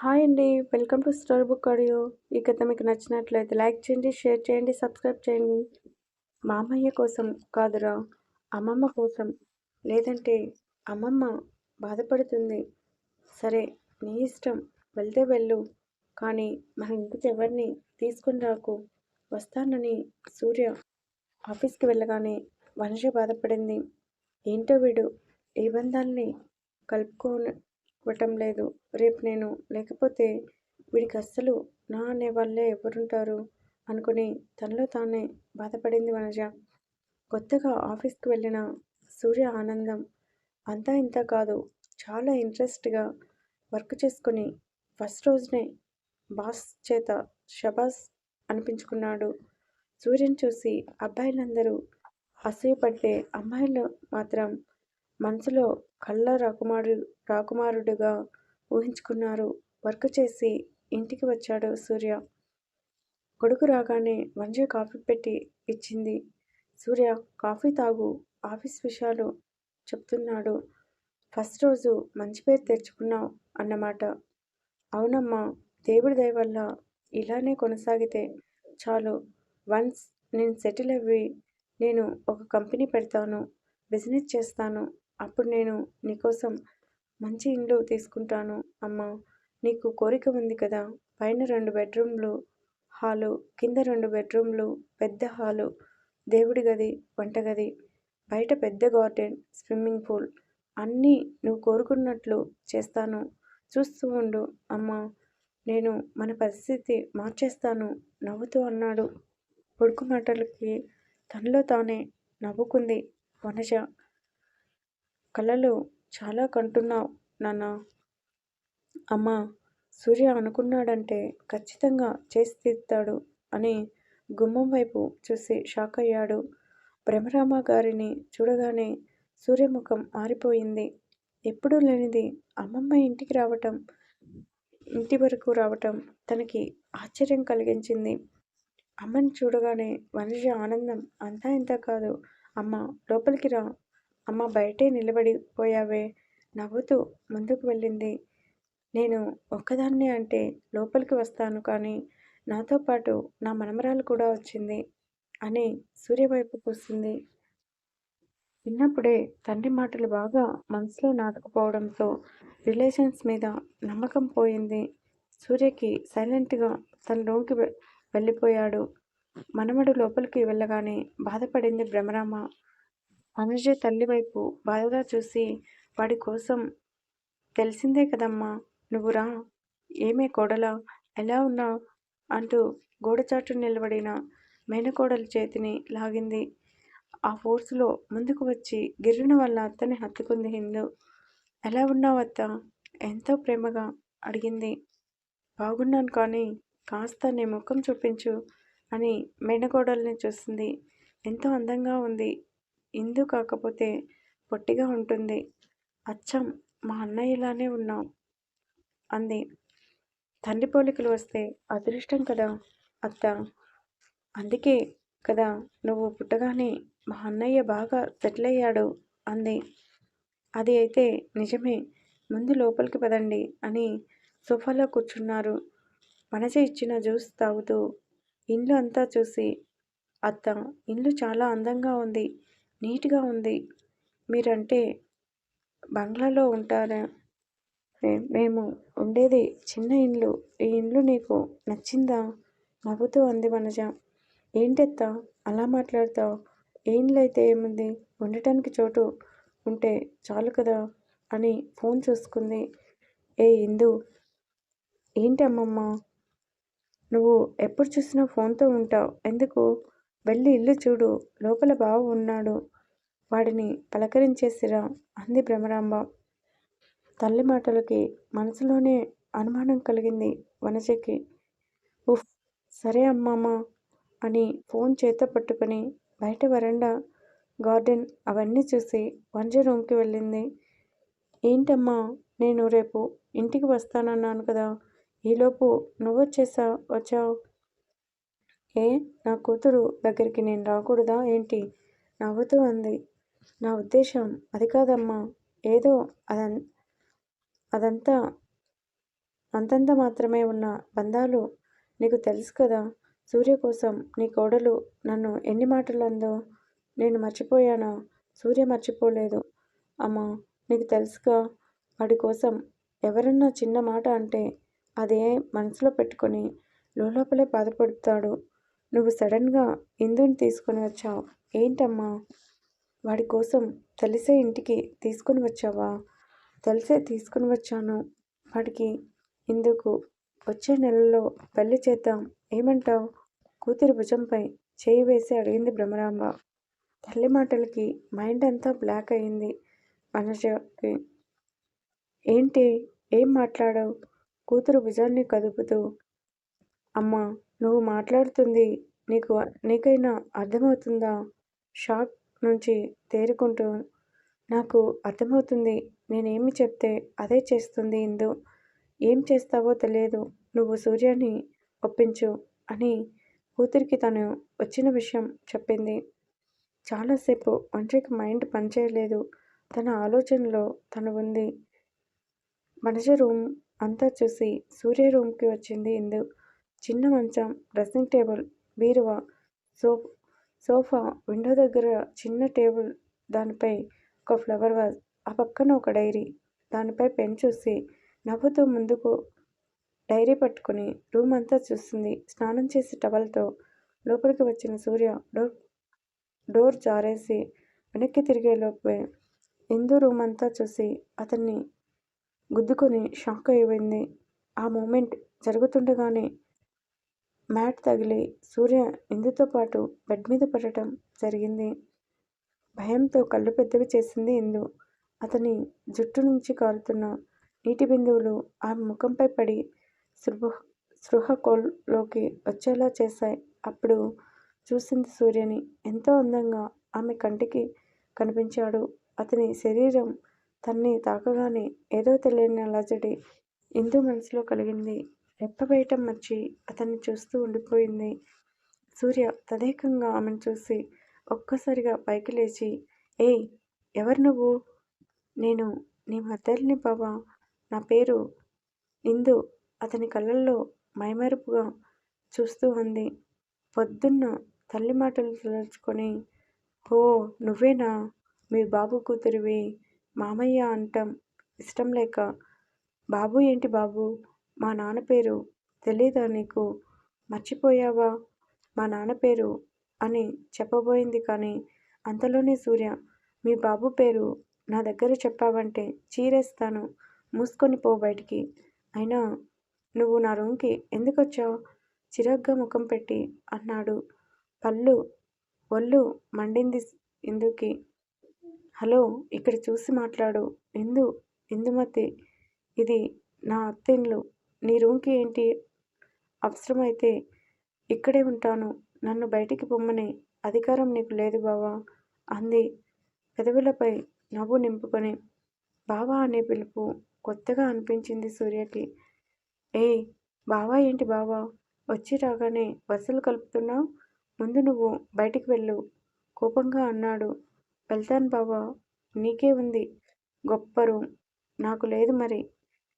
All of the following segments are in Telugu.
హాయ్ అండి. Welcome to store book audio. ఈ కథ మీకు నచ్చినట్లయితే లైక్ చేయండి షేర్ చేయండి సబ్స్క్రైబ్ చేయండి. మామయ్య కోసం కాదురా అమ్మమ్మ కోసం. లేదంటే అమ్మమ్మ బాధపడుతుంది. సరే నీ ఇష్టం. వెళ్తే వెళ్ళు. కానీ మన ఇంటికి ఎవరిని తీసుకుని రాకు. వస్తానని సూర్య ఆఫీస్కి వెళ్ళగానే వనజ బాధపడింది. ఏంటో వీడు ఏ బంధాల్ని ఇవ్వటం లేదు. రేపు నేను లేకపోతే వీడికి అస్సలు నా అనే వాళ్ళే ఎవరుంటారు? అనుకుని తనలో తానే బాధపడింది వనజ కొత్తగా ఆఫీస్కి వెళ్ళిన సూర్య ఆనందం అంతా ఇంత కాదు చాలా ఇంట్రెస్ట్గా వర్క్ చేసుకుని ఫస్ట్ రోజునే బాస్ చేత షబాస్ అనిపించుకున్నాడు. సూర్యని చూసి అబ్బాయిలందరూ అసూయపడితే అమ్మాయిలు మాత్రం మనసులో కళ్ళ రాకుమారు రాకుమారుడుగా ఊహించుకున్నారు. వర్క్ చేసి ఇంటికి వచ్చాడు సూర్య. కొడుకు రాగానే వంజ కాఫీ పెట్టి ఇచ్చింది. సూర్య కాఫీ తాగు ఆఫీస్ విషయాలు చెప్తున్నాడు. ఫస్ట్ రోజు మంచి పేరు తెచ్చుకున్నావు అన్నమాట. అవునమ్మా దేవుడి దయవల్ల ఇలానే కొనసాగితే చాలు. వన్స్ నేను సెటిల్ అవ్వి నేను ఒక కంపెనీ పెడతాను బిజినెస్ చేస్తాను అప్పుడు నేను నీకోసం మంచి ఇండ్లు తీసుకుంటాను అమ్మా. నీకు కోరిక ఉంది కదా? పైన రెండు బెడ్రూమ్లు హాలు. కింద రెండు బెడ్రూమ్లు పెద్ద హాలు. దేవుడి గది వంటగది బయట పెద్ద గార్డెన్ స్విమ్మింగ్ పూల్. అన్నీ నువ్వు కోరుకున్నట్లు చేస్తాను. చూస్తూ ఉండు అమ్మా. నేను మన పరిస్థితి మార్చేస్తాను నవ్వుతూ అన్నాడు. కొడుకు మాటలకి తనలో తానే నవ్వుకుంది వనజ. కలలు చాలా కంటున్నావు నాన్న. అమ్మా సూర్య అనుకున్నాడంటే ఖచ్చితంగా చేసి తీరుతాడు అని గుమ్మం వైపు చూసి షాక్ అయ్యాడు. భ్రమరామ గారిని చూడగానే సూర్యముఖం మారిపోయింది ఎప్పుడూ లేనిది అమ్మమ్మ ఇంటికి రావటం ఇంటి వరకు రావటం తనకి ఆశ్చర్యం కలిగించింది. అమ్మని చూడగానే వనజ ఆనందం అంతా ఇంత కాదు. అమ్మ లోపలికి రా. అమ్మ బయటే నిలబడిపోయావే నవ్వుతూ ముందుకు వెళ్ళింది. నేను ఒక్కదాన్నే అంటే లోపలికి వస్తాను కానీ నాతో పాటు నా మనమరాలు కూడా వచ్చింది అని సూర్య వైపు కూస్తుంది చిన్నప్పుడే తండ్రి మాటలు బాగా మనసులో నాటుకుపోవడంతో రిలేషన్స్ మీద నమ్మకం పోయింది. సూర్యకి సైలెంట్గా తన రూమ్కి వెళ్ళిపోయాడు. మనమడు లోపలికి వెళ్ళగానే బాధపడింది భ్రమరామ. అనుజ తల్లి వైపు బాధగా చూసి వాడి కోసం తెలిసిందే కదమ్మా నువ్వురా ఏమే కోడలా? ఎలా ఉన్నావు అంటూ గోడచాటు నిలబడిన మేనకోడల చేతిని లాగింది. ఆ ఫోర్స్లో ముందుకు వచ్చి గిర్రున వల్ల అత్తని హత్తుకుంది హిందూ. ఎలా ఉన్నావు అత్త? ఎంతో ప్రేమగా అడిగింది. బాగున్నాను కానీ కాస్త నీ ముఖం చూపించు అని మేనకోడల్ని చూస్తుంది ఎంతో అందంగా ఉంది. ఇందు కాకపోతే పొట్టిగా ఉంటుంది. అచ్చం మా అన్నయ్యలానే ఉన్నాం అంది. తండ్రి పోలికలు వస్తే అదృష్టం కదా అత్త? అందుకే కదా నువ్వు పుట్టగానే మా అన్నయ్య బాగా సెటిల్ అయ్యాడు అంది. అది అయితే నిజమే. ముందు లోపలికి పదండి అని సోఫాలో కూర్చున్నారు. మనస ఇచ్చిన జ్యూస్ తాగుతూ ఇండ్లు అంతా చూసి అత్త ఇల్లు చాలా అందంగా ఉంది. నీట్గా ఉంది. మీరంటే బంగ్లాలో ఉంటారా? మేము ఉండేది చిన్న ఇండ్లు ఈ ఇండ్లు నీకు నచ్చిందా? నవ్వుతూ అంది వనజ ఏంటెత్తా? అలా మాట్లాడతావు? ఏండ్లు అయితే ఏముంది? ఉండటానికి చోటు ఉంటే చాలు కదా? అని ఫోన్ చూసుకుంది. ఏ ఇందు? ఏంటి అమ్మమ్మ? నువ్వు ఎప్పుడు చూసినా ఫోన్తో ఉంటావు. ఎందుకు? వెళ్ళి ఇల్లు చూడు లోపల బావ ఉన్నాడు. వాడిని పలకరించేసిరా అంది భ్రమరాంబ. తల్లి మాటలకి మనసులోనే అనుమానం కలిగింది వనజకి. ఉఫ్ సరే అమ్మమ్మ అని ఫోన్ చేత పట్టుకొని బయట వరండా గార్డెన్ అవన్నీ చూసి వంజ రూమ్కి వెళ్ళింది. ఏంటమ్మా నేను రేపు ఇంటికి వస్తానన్నాను కదా ఈలోపు నువ్వొచ్చేసా వచ్చావు? ఏ నా కూతురు దగ్గరికి నేను రాకూడదా? ఏంటి? నవ్వుతూ అంది. నా ఉద్దేశం అది కాదమ్మా. ఏదో అదం అదంతా అంతంత మాత్రమే ఉన్న బంధాలు నీకు తెలుసు కదా. సూర్య కోసం నీ కోడలు నన్ను ఎన్ని మాటలు అందో నేను మర్చిపోయానా? సూర్య మర్చిపోలేదు. అమ్మా నీకు తెలుసుగా వాడి కోసం ఎవరన్నా చిన్న మాట అంటే అదే మనసులో పెట్టుకొని లోపలే బాధపడతాడు. నువ్వు సడన్గా ఇందుని తీసుకొని వచ్చావు. ఏంటమ్మా? వాడి కోసం తెలిసే ఇంటికి తీసుకొని వచ్చావా? తెలిసే తీసుకొని వచ్చాను. వాడికి ఇందుకు వచ్చే నెలలో పెళ్ళి చేద్దాం. ఏమంటావు? కూతురి భుజంపై చేయి వేసి అడిగింది భ్రమరాంబ తల్లి మాటలకి మైండ్ అంతా బ్లాక్ అయింది. మనషకి ఏంటి? ఏం మాట్లాడావు? కూతురు భుజాన్ని కదుపుతూ అమ్మా నువ్వు మాట్లాడుతుంది నీకు నీకైనా అర్థమవుతుందా? షాక్ నుంచి తేరుకుంటూ నాకు అర్థమవుతుంది నేనేమి చెప్తే అదే చేస్తుంది ఇందు. ఏం చేస్తావో తెలియదు. నువ్వు సూర్యాన్ని ఒప్పించు అని కూతురికి తను వచ్చిన విషయం చెప్పింది. చాలాసేపు ఒంటరికి మైండ్ పనిచేయలేదు. తన ఆలోచనలో తను ఉంది. మనిషి రూమ్ అంతా చూసి సూర్య రూమ్కి వచ్చింది ఇందు. చిన్న మంచం డ్రెస్సింగ్ టేబుల్ బీరువా సో సోఫా విండో దగ్గర చిన్న టేబుల్ దానిపై ఒక ఫ్లవర్ వాజ్ ఆ పక్కన ఒక డైరీ దానిపై పెన్ చూసి నవ్వుతూ ముందుకు డైరీ పట్టుకుని రూమ్ అంతా చూస్తుంది. స్నానం చేసి టవల్తో లోపలికి వచ్చిన సూర్య డోర్ డోర్ జారేసి వెనక్కి తిరిగే లోపే ఇందు రూమ్ అంతా చూసి అతన్ని గుద్దుకొని షాక్ అయిపోయింది. ఆ మూమెంట్ జరుగుతుండగానే మ్యాట్ తగిలి సూర్య ఇందుతో పాటు బెడ్ మీద పడటం జరిగింది. భయంతో కళ్ళు పెద్దవి చేసింది ఇందు. అతని జుట్టు నుంచి కారుతున్న నీటి బిందువులు ఆమె ముఖంపై పడి సృహ స్పృహకోల్లోకి వచ్చేలా చేశాయి. అప్పుడు చూసింది సూర్యని. ఎంతో అందంగా ఆమె కంటికి కనిపించాడు. అతని శరీరం తన్ని తాకగానే ఏదో తెలియని అలజడి ఇందు మనసులో కలిగింది. రెప్పవేయటం మర్చి అతన్ని చూస్తూ ఉండిపోయింది. సూర్య తదేకంగా ఆమెను చూసి ఒక్కసారిగా పైకి లేచి ఏయ్ ఎవరు నువ్వు? నేను నీ మద్దరిని బాబా నా పేరు ఇందు అతని కళ్ళల్లో మైమరుపుగా చూస్తూ ఉంది పొద్దున్న తల్లి మాటలు తలుచుకొని ఓ నువ్వేనా? మీ బాబు కూతురివి. మామయ్య అంటాం ఇష్టం లేక. బాబు ఏంటి బాబు? మా నాన్న పేరు తెలీదా నీకు? మర్చిపోయావా? మా నాన్న పేరు అని చెప్పబోయింది కానీ అంతలోనే సూర్య మీ బాబు పేరు నా దగ్గర చెప్పావంటే చీరేస్తాను మూసుకొని పో బయటికి. అయినా నువ్వు నా రూమ్కి ఎందుకు వచ్చావు చిరాగ్గా ముఖం పెట్టి అన్నాడు. పళ్ళు ఒళ్ళు మండింది ఇందుకి. హలో ఇక్కడ చూసి మాట్లాడు. ఎందు ఇందుమతి ఇది నా అత్తిండ్లు. నీ రూమ్కి ఏంటి? అవసరమైతే ఇక్కడే ఉంటాను. నన్ను బయటికి పొమ్మని. అధికారం నీకు లేదు బావా అంది పెదవులపై నవ్వు నింపుకొని. బావా అనే పిలుపు కొత్తగా అనిపించింది సూర్యకి. ఏయ్ బావా ఏంటి బావా? వచ్చి రాగానే వరుసలు కలుపుతున్నావు? ముందు నువ్వు బయటికి వెళ్ళు కోపంగా అన్నాడు. వెళ్తాను బావా నీకే ఉంది గొప్ప రూమ్. నాకు లేదు మరి.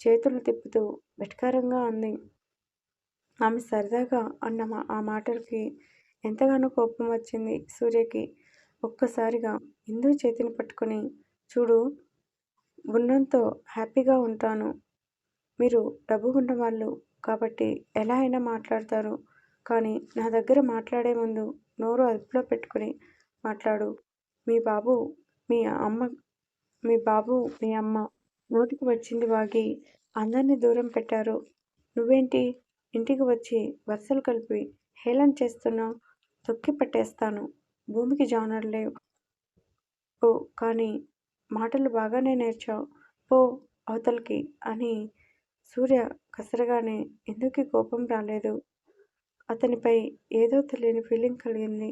చేతులు తిప్పుతూ వెటకారంగా అంది. ఆమె సరదాగా అన్న ఆ మాటలకి ఎంతగానో కోపం వచ్చింది సూర్యకి. ఒక్కసారిగా ఇందు చేతిని పట్టుకొని చూడు ఉన్నంతో హ్యాపీగా ఉంటాను. మీరు డబ్బు ఉన్నవాళ్ళు కాబట్టి ఎలా అయినా మాట్లాడతారు. కానీ నా దగ్గర మాట్లాడే ముందు నోరు అదుపులో పెట్టుకుని మాట్లాడు. మీ బాబు మీ అమ్మ మీ బాబు మీ అమ్మ నోటికి వచ్చింది వాగి. అందరినీ దూరం పెట్టారు. నువ్వేంటి? ఇంటికి వచ్చి వరుసలు కలిపి హేళన చేస్తున్నావు తొక్కి పట్టేస్తాను. భూమికి జానర్లేవు ఓ కానీ మాటలు బాగానే నేర్చావు. పో అవతలికి అని సూర్య కసరగానే ఎందుకు కోపం రాలేదు? అతనిపై ఏదో తెలియని ఫీలింగ్ కలిగింది.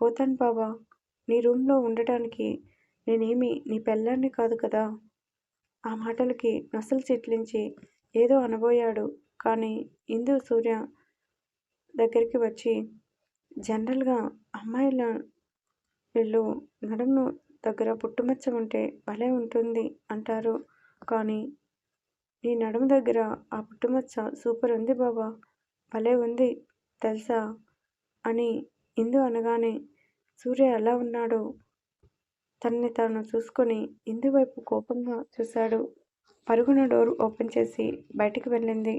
పోతాను బాబా నీ రూమ్లో ఉండటానికి నేనేమి నీ పెళ్ళాన్ని కాదు కదా? ఆ మాటలకి నొసలు చిట్లించి ఏదో అనబోయాడు. కానీ ఇందు సూర్య దగ్గరికి వచ్చి జనరల్గా అమ్మాయిల వీళ్ళు నడుము దగ్గర పుట్టుమచ్చ ఉంటే భలే ఉంటుంది అంటారు. కానీ నీ నడుము దగ్గర ఆ పుట్టుమచ్చ సూపర్ ఉంది బాబా భలే ఉంది తెలుసా? అని ఇందు అనగానే సూర్య ఎలా ఉన్నాడో తనని తాను చూసుకొని ఇందువైపు కోపంగా చూశాడు. పరుగున డోర్ ఓపెన్ చేసి బయటికి వెళ్ళింది.